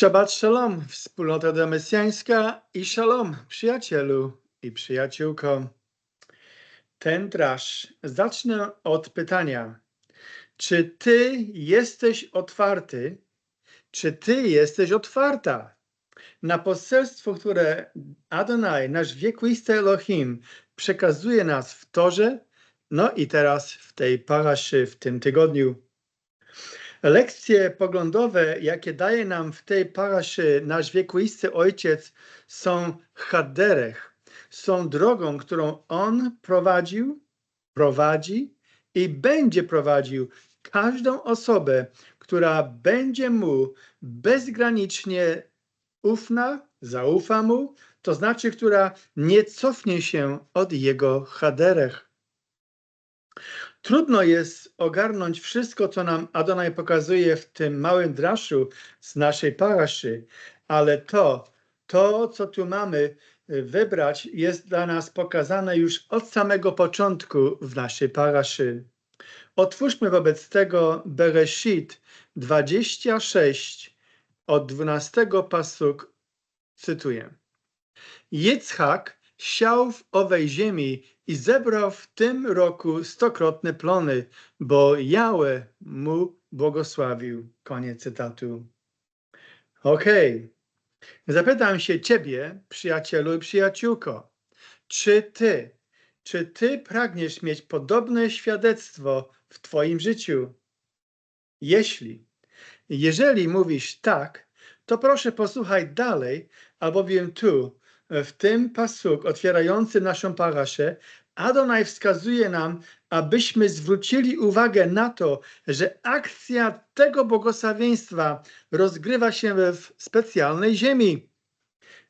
Shabbat Shalom, wspólnota demesjańska i Shalom, przyjacielu i przyjaciółko. Ten draż zacznę od pytania. Czy ty jesteś otwarty? Czy ty jesteś otwarta na poselstwo, które Adonai, nasz wiekuisty Elohim, przekazuje nas w Torze, no i teraz w tej paraszy, w tym tygodniu. Lekcje poglądowe, jakie daje nam w tej paraszy nasz wiekuisty ojciec, są chaderech, są drogą, którą on prowadził, prowadzi i będzie prowadził każdą osobę, która będzie mu bezgranicznie ufna, zaufa mu, to znaczy, która nie cofnie się od jego chaderech. Trudno jest ogarnąć wszystko, co nam Adonai pokazuje w tym małym draszu z naszej paraszy, ale to, to, co tu mamy y, wybrać, jest dla nas pokazane już od samego początku w naszej paraszy. Otwórzmy wobec tego Bereshit 26 od 12 pasuk, cytuję. Yitzhak siał w owej ziemi i zebrał w tym roku stokrotne plony, bo Jałe mu błogosławił. Koniec cytatu. Okej. Okay. Zapytam się ciebie, przyjacielu i przyjaciółko, czy ty, czy ty pragniesz mieć podobne świadectwo w twoim życiu? Jeśli, jeżeli mówisz tak, to proszę posłuchaj dalej, albowiem tu w tym pasuk otwierającym naszą paraszę Adonai wskazuje nam, abyśmy zwrócili uwagę na to, że akcja tego błogosławieństwa rozgrywa się w specjalnej ziemi.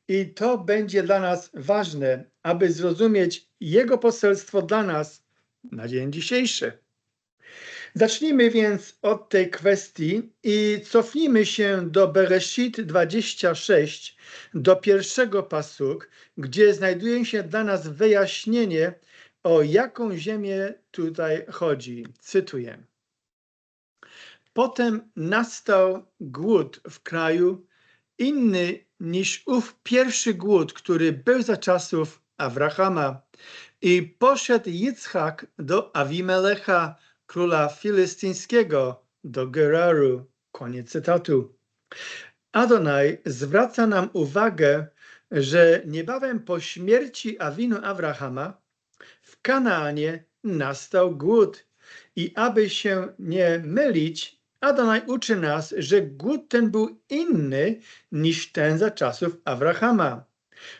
I to będzie dla nas ważne, aby zrozumieć Jego poselstwo dla nas na dzień dzisiejszy. Zacznijmy więc od tej kwestii i cofnijmy się do Bereshit 26, do pierwszego pasuk, gdzie znajduje się dla nas wyjaśnienie, o jaką ziemię tutaj chodzi. Cytuję. Potem nastał głód w kraju, inny niż ów pierwszy głód, który był za czasów Abrahama. I poszedł Yitzhak do Awimelecha, króla filistyńskiego do Geraru. Koniec cytatu. Adonai zwraca nam uwagę, że niebawem po śmierci Awinu Abrahama w Kanaanie nastał głód. I aby się nie mylić, Adonai uczy nas, że głód ten był inny niż ten za czasów Abrahama.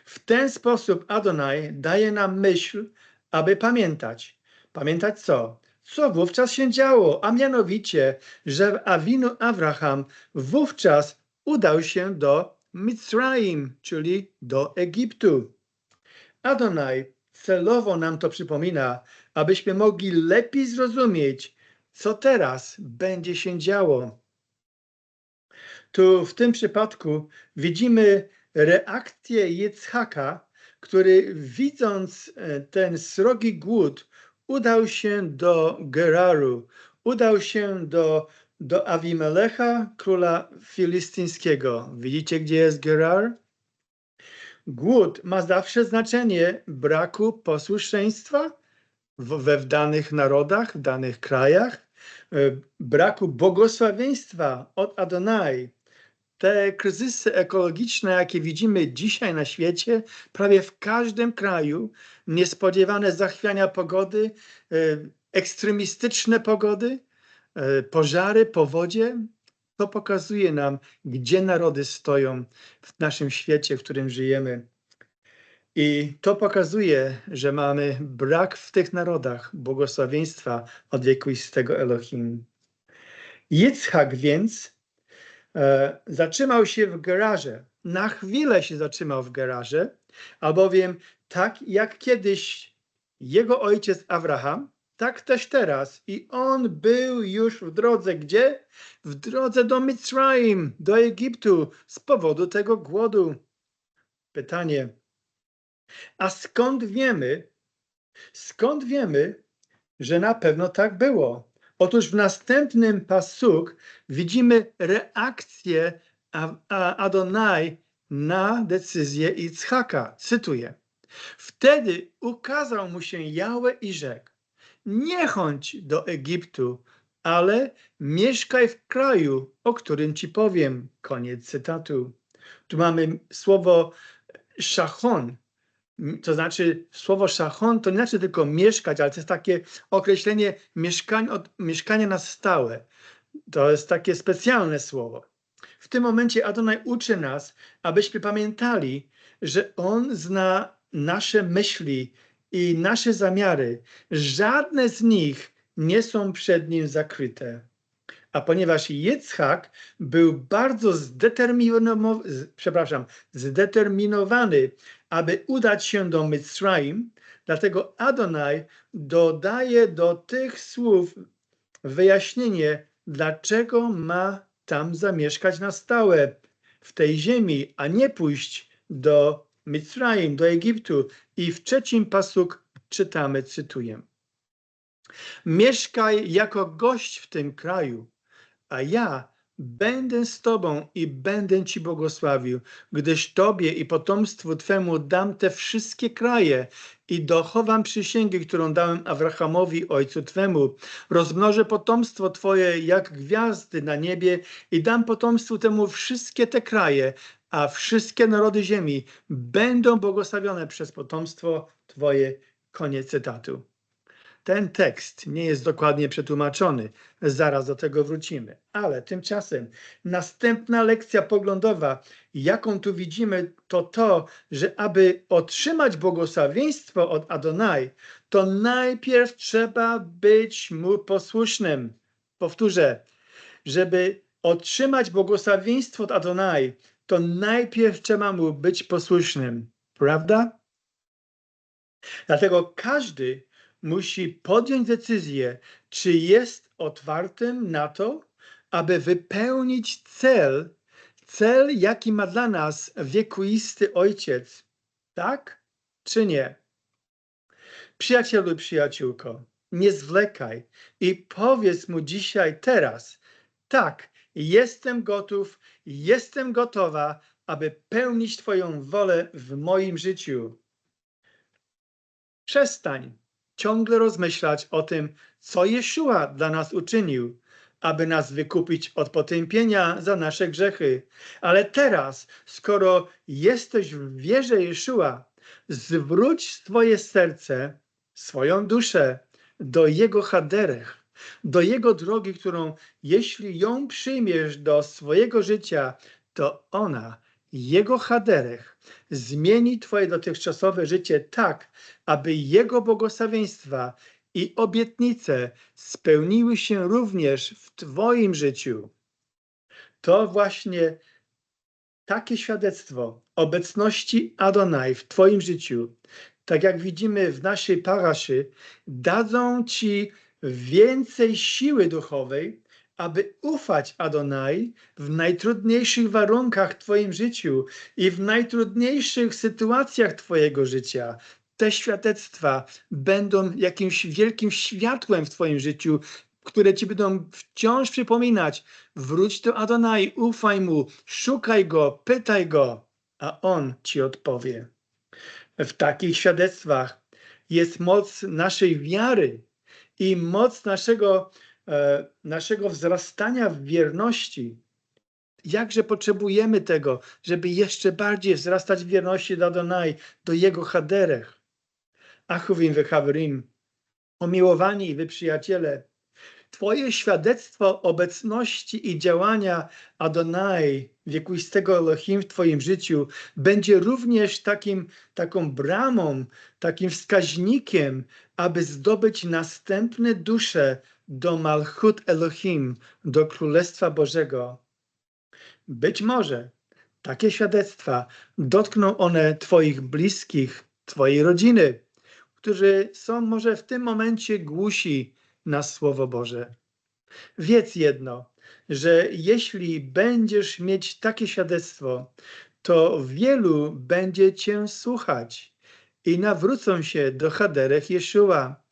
W ten sposób Adonai daje nam myśl, aby pamiętać. Pamiętać co? Co wówczas się działo, a mianowicie, że Awinu Abraham wówczas udał się do Mitzraim, czyli do Egiptu. Adonai celowo nam to przypomina, abyśmy mogli lepiej zrozumieć, co teraz będzie się działo. Tu w tym przypadku widzimy reakcję Yitzhaka, który widząc e, ten srogi głód, udał się do Geraru, udał się do, do Awimelecha, króla filistyńskiego. Widzicie, gdzie jest Gerar? Głód ma zawsze znaczenie braku posłuszeństwa we w danych narodach, w danych krajach, e, braku błogosławieństwa od Adonai te kryzysy ekologiczne, jakie widzimy dzisiaj na świecie, prawie w każdym kraju, niespodziewane zachwiania pogody, e, ekstremistyczne pogody, e, pożary, powodzie, to pokazuje nam, gdzie narody stoją w naszym świecie, w którym żyjemy. I to pokazuje, że mamy brak w tych narodach błogosławieństwa od wiekuistego Elohim. Yitzhak więc zatrzymał się w garaże. Na chwilę się zatrzymał w garaże, albowiem tak jak kiedyś jego ojciec Abraham, tak też teraz. I on był już w drodze. Gdzie? W drodze do Mitzrayim, do Egiptu, z powodu tego głodu. Pytanie. A skąd wiemy, skąd wiemy, że na pewno tak było? Otóż w następnym pasuk widzimy reakcję Adonai na decyzję Itzhaka. Cytuję. Wtedy ukazał mu się Jałę i rzekł, nie chodź do Egiptu, ale mieszkaj w kraju, o którym ci powiem. Koniec cytatu. Tu mamy słowo szachon, to znaczy słowo szachon to nie znaczy tylko mieszkać, ale to jest takie określenie mieszkania, od, mieszkania na stałe. To jest takie specjalne słowo. W tym momencie Adonai uczy nas, abyśmy pamiętali, że On zna nasze myśli i nasze zamiary. Żadne z nich nie są przed Nim zakryte. A ponieważ Yitzhak był bardzo zdeterminowany, przepraszam, zdeterminowany, aby udać się do Mitzrayim, dlatego Adonai dodaje do tych słów wyjaśnienie, dlaczego ma tam zamieszkać na stałe w tej ziemi, a nie pójść do Mitzrayim, do Egiptu. I w trzecim pasuk czytamy, cytuję. Mieszkaj jako gość w tym kraju, a ja będę z Tobą i będę Ci błogosławił, gdyż Tobie i potomstwu Twemu dam te wszystkie kraje i dochowam przysięgi, którą dałem Abrahamowi, ojcu Twemu. Rozmnożę potomstwo Twoje jak gwiazdy na niebie i dam potomstwu temu wszystkie te kraje, a wszystkie narody ziemi będą błogosławione przez potomstwo Twoje. Koniec cytatu. Ten tekst nie jest dokładnie przetłumaczony, zaraz do tego wrócimy. Ale tymczasem następna lekcja poglądowa, jaką tu widzimy, to to, że aby otrzymać błogosławieństwo od Adonai, to najpierw trzeba być mu posłusznym. Powtórzę, żeby otrzymać błogosławieństwo od Adonai, to najpierw trzeba mu być posłusznym. Prawda? Dlatego każdy musi podjąć decyzję, czy jest otwartym na to, aby wypełnić cel, cel, jaki ma dla nas wiekuisty ojciec. Tak czy nie? Przyjacielu, przyjaciółko, nie zwlekaj i powiedz mu dzisiaj, teraz, tak, jestem gotów, jestem gotowa, aby pełnić Twoją wolę w moim życiu. Przestań ciągle rozmyślać o tym, co Jeszua dla nas uczynił, aby nas wykupić od potępienia za nasze grzechy. Ale teraz, skoro jesteś w wierze Jeszua, zwróć swoje serce, swoją duszę do Jego haderech, do Jego drogi, którą jeśli ją przyjmiesz do swojego życia, to ona jego haderech zmieni Twoje dotychczasowe życie tak, aby Jego błogosławieństwa i obietnice spełniły się również w Twoim życiu. To właśnie takie świadectwo obecności Adonai w Twoim życiu, tak jak widzimy w naszej paraszy, dadzą Ci więcej siły duchowej, aby ufać Adonai w najtrudniejszych warunkach w Twoim życiu i w najtrudniejszych sytuacjach Twojego życia. Te świadectwa będą jakimś wielkim światłem w Twoim życiu, które Ci będą wciąż przypominać. Wróć do Adonai, ufaj Mu, szukaj Go, pytaj Go, a On Ci odpowie. W takich świadectwach jest moc naszej wiary i moc naszego naszego wzrastania w wierności. Jakże potrzebujemy tego, żeby jeszcze bardziej wzrastać w wierności do Adonai, do Jego haderech. Achuvim wychaverim, omiłowani wy przyjaciele, Twoje świadectwo obecności i działania Adonai, wiekuistego Elohim w Twoim życiu, będzie również takim, taką bramą, takim wskaźnikiem, aby zdobyć następne dusze do Malchut Elohim, do Królestwa Bożego. Być może takie świadectwa dotkną one Twoich bliskich, Twojej rodziny, którzy są może w tym momencie głusi na Słowo Boże. Wiedz jedno, że jeśli będziesz mieć takie świadectwo, to wielu będzie Cię słuchać i nawrócą się do Haderech Jeszua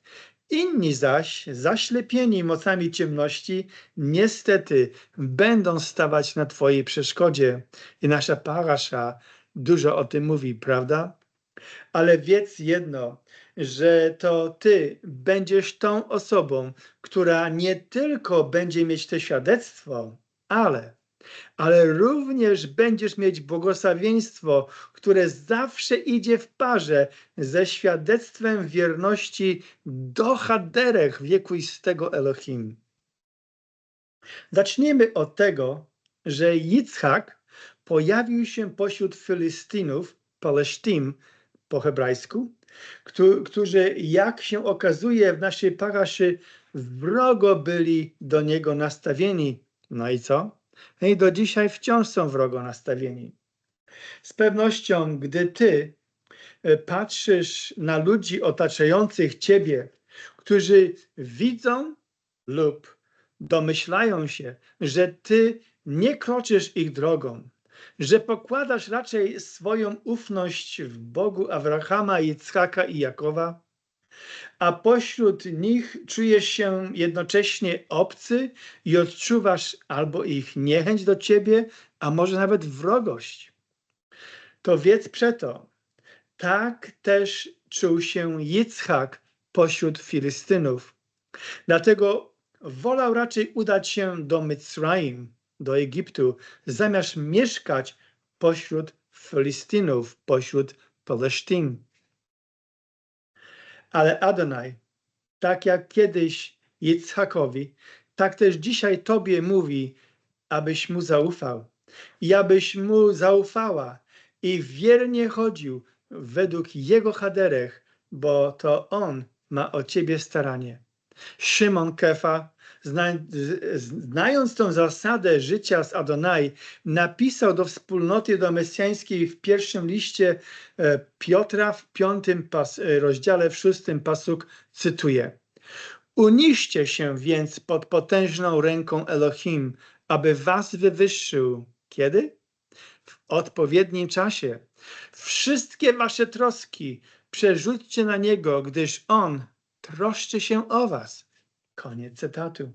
Inni zaś, zaślepieni mocami ciemności, niestety będą stawać na Twojej przeszkodzie. I nasza parasza dużo o tym mówi, prawda? Ale wiedz jedno, że to Ty będziesz tą osobą, która nie tylko będzie mieć to świadectwo, ale ale również będziesz mieć błogosławieństwo, które zawsze idzie w parze ze świadectwem wierności do Haderech wiekuistego Elohim. Zacznijmy od tego, że Yitzhak pojawił się pośród Filistynów, Palesztin po hebrajsku, którzy, jak się okazuje w naszej paraszy, wrogo byli do niego nastawieni. No i co? I do dzisiaj wciąż są wrogo nastawieni. Z pewnością, gdy ty e, patrzysz na ludzi otaczających ciebie, którzy widzą lub domyślają się, że ty nie kroczysz ich drogą, że pokładasz raczej swoją ufność w Bogu Abrahama, Yitzhaka i Jakowa, a pośród nich czujesz się jednocześnie obcy i odczuwasz albo ich niechęć do ciebie, a może nawet wrogość. To wiedz przeto, tak też czuł się Yitzhak pośród Filistynów. Dlatego wolał raczej udać się do Mitzraim, do Egiptu, zamiast mieszkać pośród Filistynów, pośród Palesztyn. Ale Adonai, tak jak kiedyś Yitzhakowi, tak też dzisiaj Tobie mówi, abyś Mu zaufał i abyś Mu zaufała i wiernie chodził według Jego haderech, bo to On ma o Ciebie staranie. Szymon Kefa znając tą zasadę życia z Adonai, napisał do wspólnoty do mesjańskiej w pierwszym liście e, Piotra w piątym pas, e, rozdziale, w szóstym pasuk, cytuję. Uniszcie się więc pod potężną ręką Elohim, aby was wywyższył. Kiedy? W odpowiednim czasie. Wszystkie wasze troski przerzućcie na Niego, gdyż On troszczy się o was. Koniec cytatu.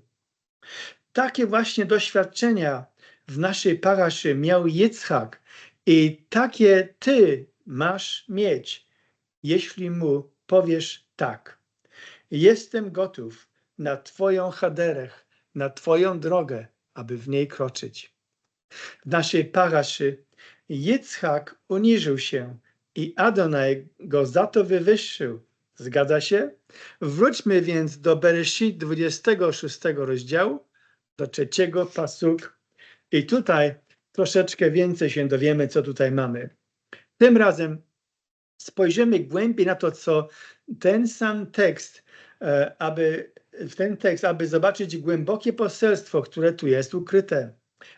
Takie właśnie doświadczenia w naszej paraszy miał Yitzhak i takie ty masz mieć, jeśli mu powiesz tak. Jestem gotów na twoją chaderech, na twoją drogę, aby w niej kroczyć. W naszej paraszy Yitzhak uniżył się i Adonai go za to wywyższył Zgadza się? Wróćmy więc do Bereshit 26 rozdziału, do trzeciego pasuk i tutaj troszeczkę więcej się dowiemy, co tutaj mamy. Tym razem spojrzymy głębiej na to, co ten sam tekst, e, aby w ten tekst, aby zobaczyć głębokie poselstwo, które tu jest ukryte.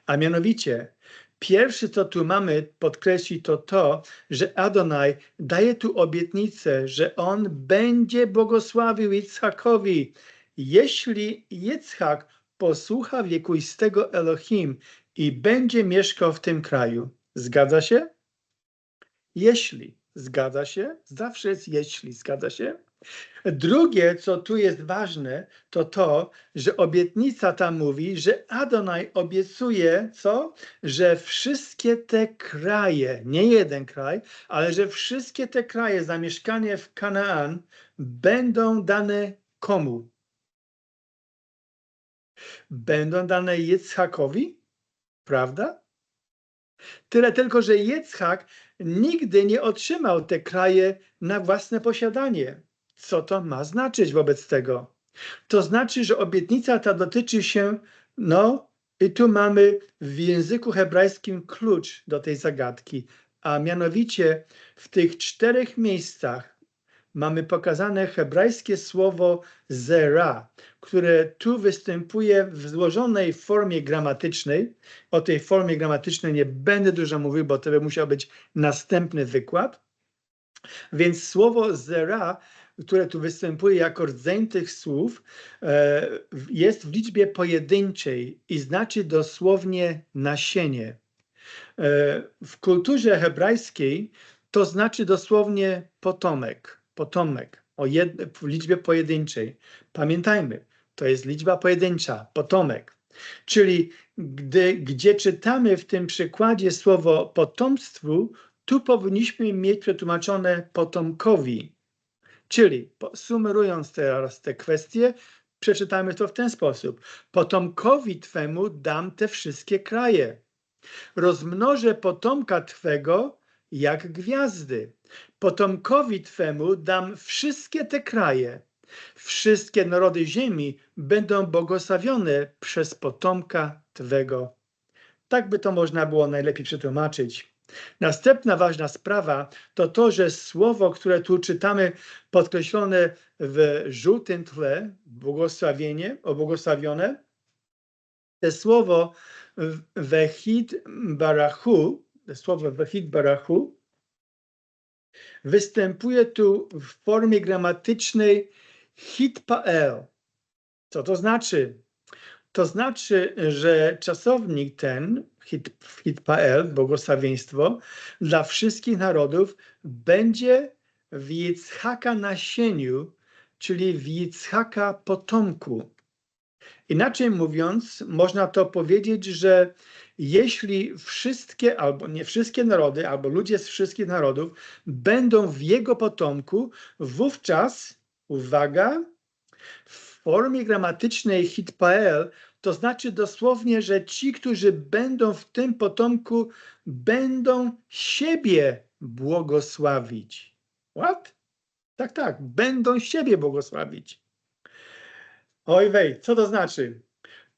A mianowicie, Pierwsze, co tu mamy podkreślić, to to, że Adonai daje tu obietnicę, że on będzie błogosławił Yitzhakowi, jeśli Yitzhak posłucha wiekuistego Elohim i będzie mieszkał w tym kraju. Zgadza się? Jeśli zgadza się, zawsze jest jeśli, zgadza się? Drugie, co tu jest ważne, to to, że obietnica ta mówi, że Adonai obiecuje, co? Że wszystkie te kraje, nie jeden kraj, ale że wszystkie te kraje zamieszkane w Kanaan będą dane komu? Będą dane Yitzhakowi? Prawda? Tyle tylko, że Yitzhak nigdy nie otrzymał te kraje na własne posiadanie. Co to ma znaczyć wobec tego? To znaczy, że obietnica ta dotyczy się, no i tu mamy w języku hebrajskim klucz do tej zagadki, a mianowicie w tych czterech miejscach mamy pokazane hebrajskie słowo zera, które tu występuje w złożonej formie gramatycznej. O tej formie gramatycznej nie będę dużo mówił, bo to by musiał być następny wykład. Więc słowo zera które tu występuje jako rdzeń tych słów, e, jest w liczbie pojedynczej i znaczy dosłownie nasienie. E, w kulturze hebrajskiej to znaczy dosłownie potomek, potomek. o jed, w liczbie pojedynczej. Pamiętajmy, to jest liczba pojedyncza, potomek. Czyli gdy, gdzie czytamy w tym przykładzie słowo potomstwu, tu powinniśmy mieć przetłumaczone potomkowi. Czyli sumurując teraz te kwestie, przeczytamy to w ten sposób. Potomkowi Twemu dam te wszystkie kraje. Rozmnożę potomka Twego jak gwiazdy. Potomkowi Twemu dam wszystkie te kraje. Wszystkie narody ziemi będą błogosławione przez potomka Twego. Tak by to można było najlepiej przetłumaczyć. Następna ważna sprawa to to, że słowo, które tu czytamy, podkreślone w żółtym tle, błogosławienie, obłogosławione, to słowo wehid barachu, słowo wehid barachu, występuje tu w formie gramatycznej hitpael. Co to znaczy? To znaczy, że czasownik ten, hit, hitpael, błogosławieństwo, dla wszystkich narodów będzie w Yitzhaka nasieniu, czyli w Yitzhaka potomku. Inaczej mówiąc, można to powiedzieć, że jeśli wszystkie, albo nie wszystkie narody, albo ludzie z wszystkich narodów będą w jego potomku, wówczas, uwaga, w formie gramatycznej hitpael to znaczy dosłownie, że ci, którzy będą w tym potomku, będą siebie błogosławić. What? Tak, tak, będą siebie błogosławić. Oj wej, co to znaczy?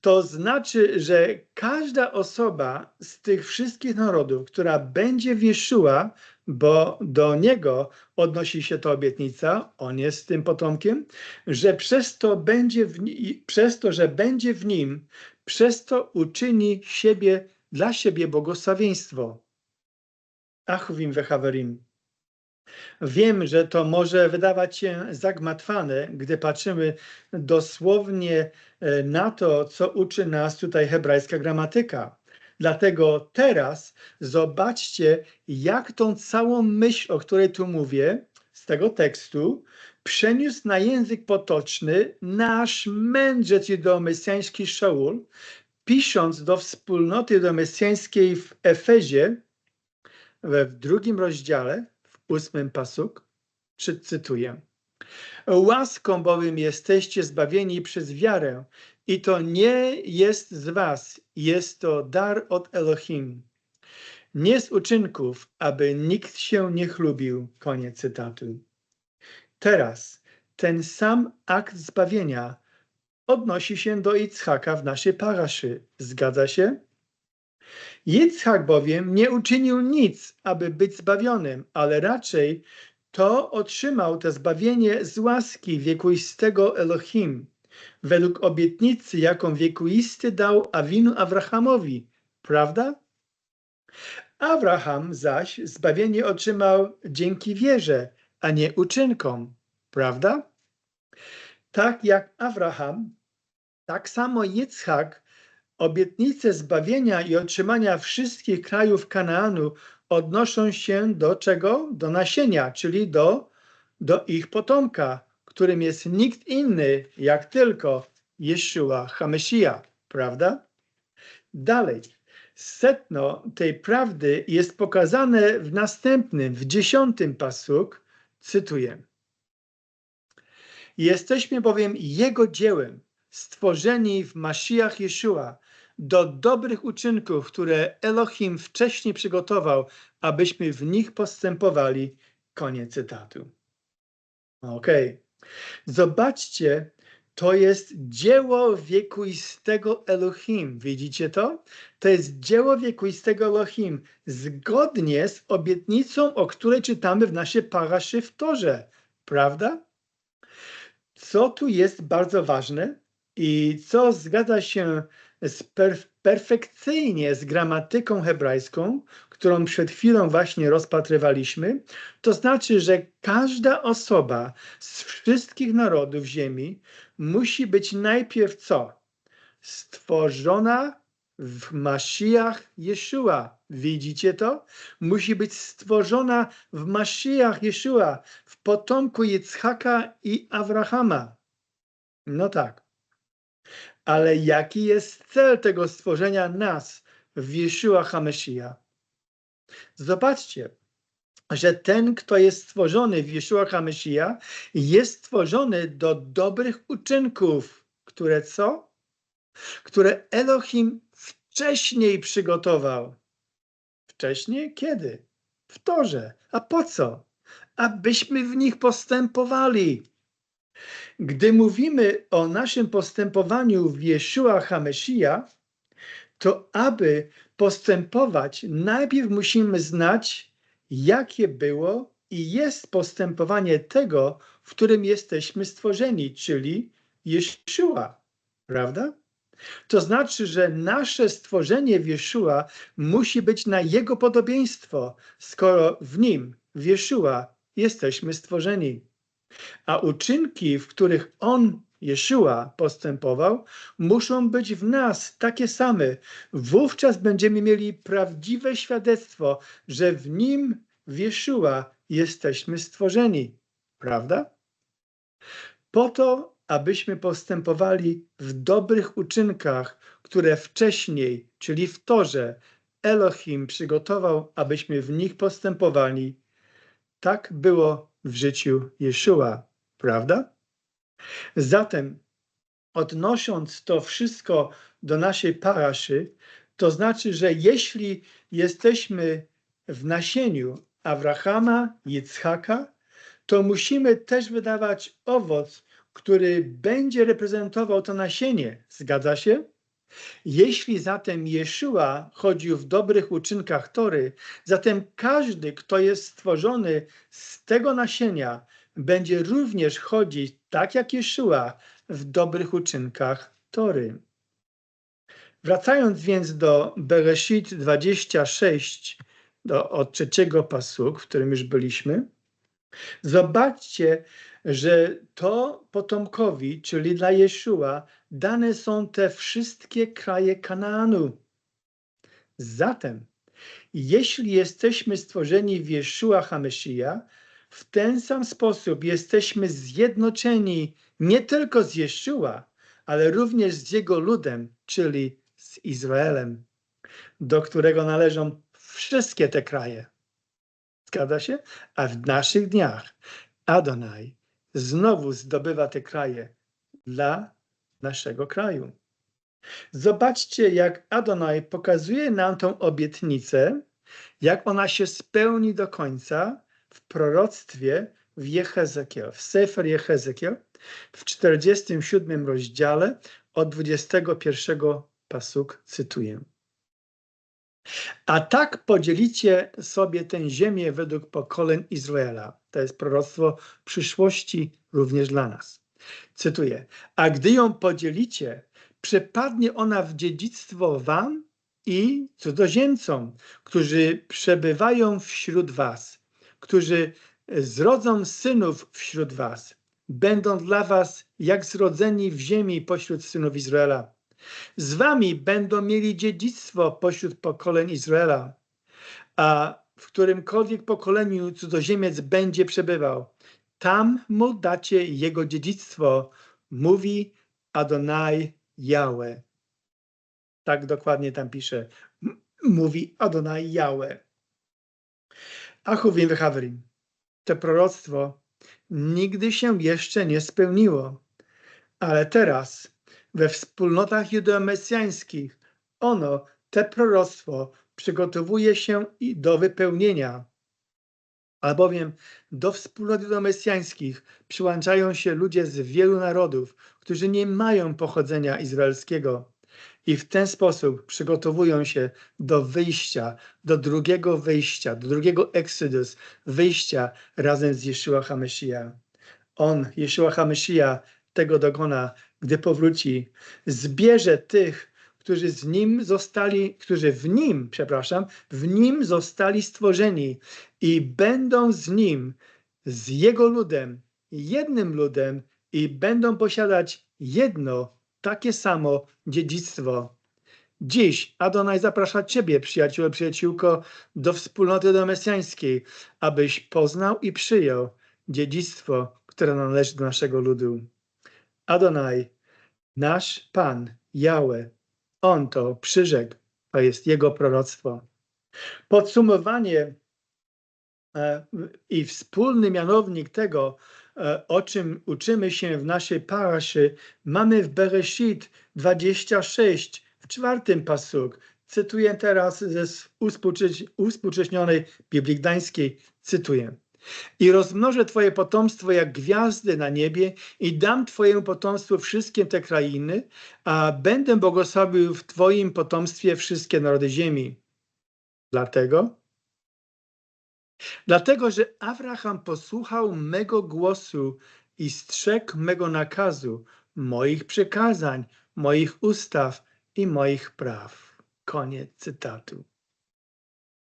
To znaczy, że każda osoba z tych wszystkich narodów, która będzie w Jeszua, bo do niego odnosi się ta obietnica, on jest tym potomkiem, że przez to, będzie w, przez to, że będzie w nim, przez to uczyni siebie dla siebie błogosławieństwo. Achwim wechaverim. Wiem, że to może wydawać się zagmatwane, gdy patrzymy dosłownie e, na to, co uczy nas tutaj hebrajska gramatyka. Dlatego teraz zobaczcie, jak tą całą myśl, o której tu mówię, z tego tekstu, przeniósł na język potoczny nasz mędrzec judeomesjański Szaul, pisząc do wspólnoty domesjańskiej w Efezie, w drugim rozdziale, ósmym pasuk, czy cytuję. Łaską bowiem jesteście zbawieni przez wiarę i to nie jest z was, jest to dar od Elohim. Nie z uczynków, aby nikt się nie chlubił. Koniec cytatu. Teraz ten sam akt zbawienia odnosi się do Ichaka w naszej paraszy. Zgadza się? Yitzhak bowiem nie uczynił nic, aby być zbawionym, ale raczej to otrzymał to zbawienie z łaski wiekuistego Elohim, według obietnicy, jaką wiekuisty dał Awinu Abrahamowi, prawda? Abraham zaś zbawienie otrzymał dzięki wierze, a nie uczynkom, prawda? Tak jak Abraham, tak samo Yitzhak Obietnice zbawienia i otrzymania wszystkich krajów Kanaanu odnoszą się do czego? Do nasienia, czyli do, do ich potomka, którym jest nikt inny jak tylko Jeszua Hamesija, prawda? Dalej, setno tej prawdy jest pokazane w następnym, w dziesiątym pasuk, cytuję. Jesteśmy bowiem Jego dziełem, stworzeni w Mashiach Jeszua, do dobrych uczynków, które Elohim wcześniej przygotował, abyśmy w nich postępowali. Koniec cytatu. Okay. Zobaczcie, to jest dzieło wiekuistego Elohim. Widzicie to? To jest dzieło wiekuistego Elohim, zgodnie z obietnicą, o której czytamy w naszej paraszy w Torze. Prawda? Co tu jest bardzo ważne i co zgadza się perfekcyjnie z gramatyką hebrajską, którą przed chwilą właśnie rozpatrywaliśmy, to znaczy, że każda osoba z wszystkich narodów ziemi musi być najpierw co? Stworzona w Mashiach Jeszua, Widzicie to? Musi być stworzona w Maszyjach Jeszua, w potomku Yitzhaka i Abrahama. No tak. Ale jaki jest cel tego stworzenia nas w Jeszua HaMesija? Zobaczcie, że ten, kto jest stworzony w Jeszua HaMesija, jest stworzony do dobrych uczynków, które co? Które Elohim wcześniej przygotował. Wcześniej? Kiedy? W torze. A po co? Abyśmy w nich postępowali. Gdy mówimy o naszym postępowaniu w Jeszua HaMesija, to aby postępować, najpierw musimy znać, jakie było i jest postępowanie tego, w którym jesteśmy stworzeni, czyli Jeszua, prawda? To znaczy, że nasze stworzenie w Jeszua musi być na Jego podobieństwo, skoro w Nim, w Jeszua, jesteśmy stworzeni. A uczynki, w których On, Jeszua, postępował, muszą być w nas takie same. Wówczas będziemy mieli prawdziwe świadectwo, że w Nim, w Jeszua, jesteśmy stworzeni. Prawda? Po to abyśmy postępowali w dobrych uczynkach, które wcześniej, czyli w torze, Elohim przygotował, abyśmy w nich postępowali. Tak było w życiu Jeszua, prawda? Zatem, odnosząc to wszystko do naszej paraszy, to znaczy, że jeśli jesteśmy w nasieniu Abrahama, Yitzhaka, to musimy też wydawać owoc który będzie reprezentował to nasienie. Zgadza się? Jeśli zatem Jeszua chodził w dobrych uczynkach Tory, zatem każdy, kto jest stworzony z tego nasienia, będzie również chodzić tak jak Jeszua w dobrych uczynkach Tory. Wracając więc do Bereshit 26, do, od trzeciego pasuk, w którym już byliśmy, zobaczcie, że to potomkowi, czyli dla Jeszua, dane są te wszystkie kraje Kanaanu. Zatem, jeśli jesteśmy stworzeni w Jeszua HaMesija, w ten sam sposób jesteśmy zjednoczeni nie tylko z Jeszua, ale również z jego ludem, czyli z Izraelem, do którego należą wszystkie te kraje. Zgadza się? A w naszych dniach Adonai znowu zdobywa te kraje dla naszego kraju. Zobaczcie, jak Adonai pokazuje nam tą obietnicę, jak ona się spełni do końca w proroctwie w Jehezekiel, w Sefer Jehezekiel, w 47 rozdziale od 21 pasuk cytuję. A tak podzielicie sobie tę ziemię według pokoleń Izraela. To jest proroctwo przyszłości również dla nas. Cytuję. A gdy ją podzielicie, przypadnie ona w dziedzictwo wam i cudzoziemcom, którzy przebywają wśród was, którzy zrodzą synów wśród was, będą dla was jak zrodzeni w ziemi pośród synów Izraela z wami będą mieli dziedzictwo pośród pokoleń Izraela, a w którymkolwiek pokoleniu cudzoziemiec będzie przebywał, tam mu dacie jego dziedzictwo, mówi Adonai Jahwe. Tak dokładnie tam pisze. Mówi Adonai Jahwe. Achuvim wychaverim. To proroctwo nigdy się jeszcze nie spełniło, ale teraz we wspólnotach judeomesjańskich ono, te proroctwo, przygotowuje się i do wypełnienia. Albowiem do wspólnot judeomesjańskich przyłączają się ludzie z wielu narodów, którzy nie mają pochodzenia izraelskiego i w ten sposób przygotowują się do wyjścia, do drugiego wyjścia, do drugiego Exodus, wyjścia razem z Yeshua HaMashiach. On, Yeshua HaMashiach, tego dokona gdy powróci, zbierze tych, którzy z nim zostali, którzy w nim, przepraszam, w nim zostali stworzeni i będą z nim, z jego ludem, jednym ludem i będą posiadać jedno, takie samo dziedzictwo. Dziś Adonai zaprasza Ciebie, przyjacielu, przyjaciółko, do wspólnoty domesjańskiej, abyś poznał i przyjął dziedzictwo, które należy do naszego ludu. Adonai, nasz Pan, Jahwe, On to przyrzekł, to jest Jego proroctwo. Podsumowanie e, i wspólny mianownik tego, e, o czym uczymy się w naszej paraszy, mamy w Bereshit 26, w czwartym pasuk. Cytuję teraz ze uspółcześnionej Biblii Gdańskiej, cytuję. I rozmnożę Twoje potomstwo jak gwiazdy na niebie i dam Twojemu potomstwu wszystkie te krainy, a będę błogosławił w Twoim potomstwie wszystkie narody ziemi. Dlatego, dlatego, że Abraham posłuchał mego głosu i strzegł mego nakazu, moich przykazań, moich ustaw i moich praw. Koniec cytatu.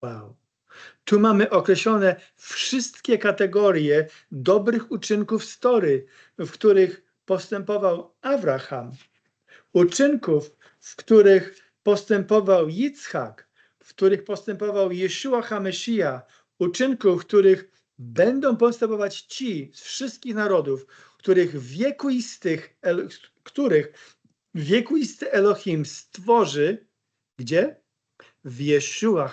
Wow. Tu mamy określone wszystkie kategorie dobrych uczynków story, w których postępował Abraham, uczynków, w których postępował Yitzhak, w których postępował Yeshua HaMashiach, uczynków, w których będą postępować ci z wszystkich narodów, których wiekuistych, których wiekuisty Elohim stworzy, gdzie? W Jeszua.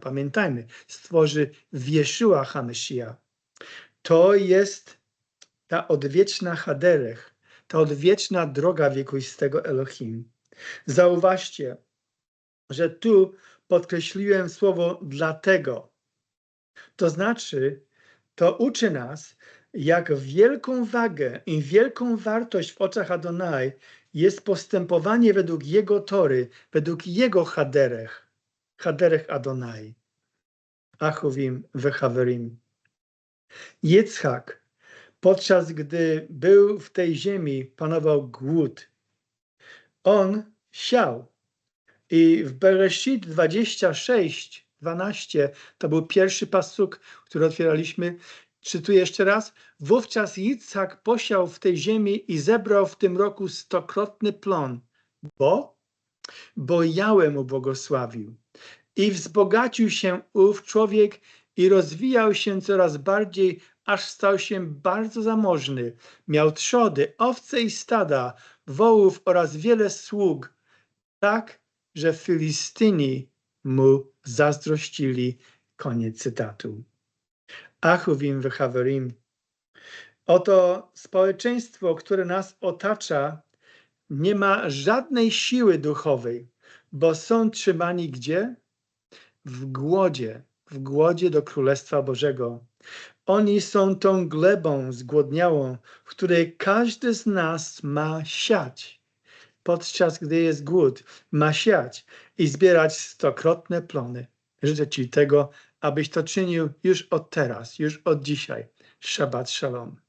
Pamiętajmy, stworzy w Jeszua. To jest ta odwieczna Haderech, ta odwieczna droga wiekuistego Elohim. Zauważcie, że tu podkreśliłem słowo dlatego. To znaczy, to uczy nas, jak wielką wagę i wielką wartość w oczach Adonai jest postępowanie według Jego tory, według Jego haderech, haderech Adonai. Achowim wechaverim. Yitzhak, podczas gdy był w tej ziemi, panował głód. On siał. I w Bereshit 26, 12, to był pierwszy pasuk, który otwieraliśmy, Czytuję jeszcze raz. Wówczas Yitzhak posiał w tej ziemi i zebrał w tym roku stokrotny plon, bo, bo Jałę mu błogosławił. I wzbogacił się ów człowiek i rozwijał się coraz bardziej, aż stał się bardzo zamożny. Miał trzody, owce i stada, wołów oraz wiele sług, tak, że Filistyni mu zazdrościli. Koniec cytatu. Achuvim Wechaverim. Oto społeczeństwo, które nas otacza, nie ma żadnej siły duchowej, bo są trzymani gdzie? W głodzie, w głodzie do Królestwa Bożego. Oni są tą glebą zgłodniałą, w której każdy z nas ma siać. Podczas gdy jest głód, ma siać i zbierać stokrotne plony. Życzę Ci tego, abyś to czynił już od teraz, już od dzisiaj. Shabbat Shalom.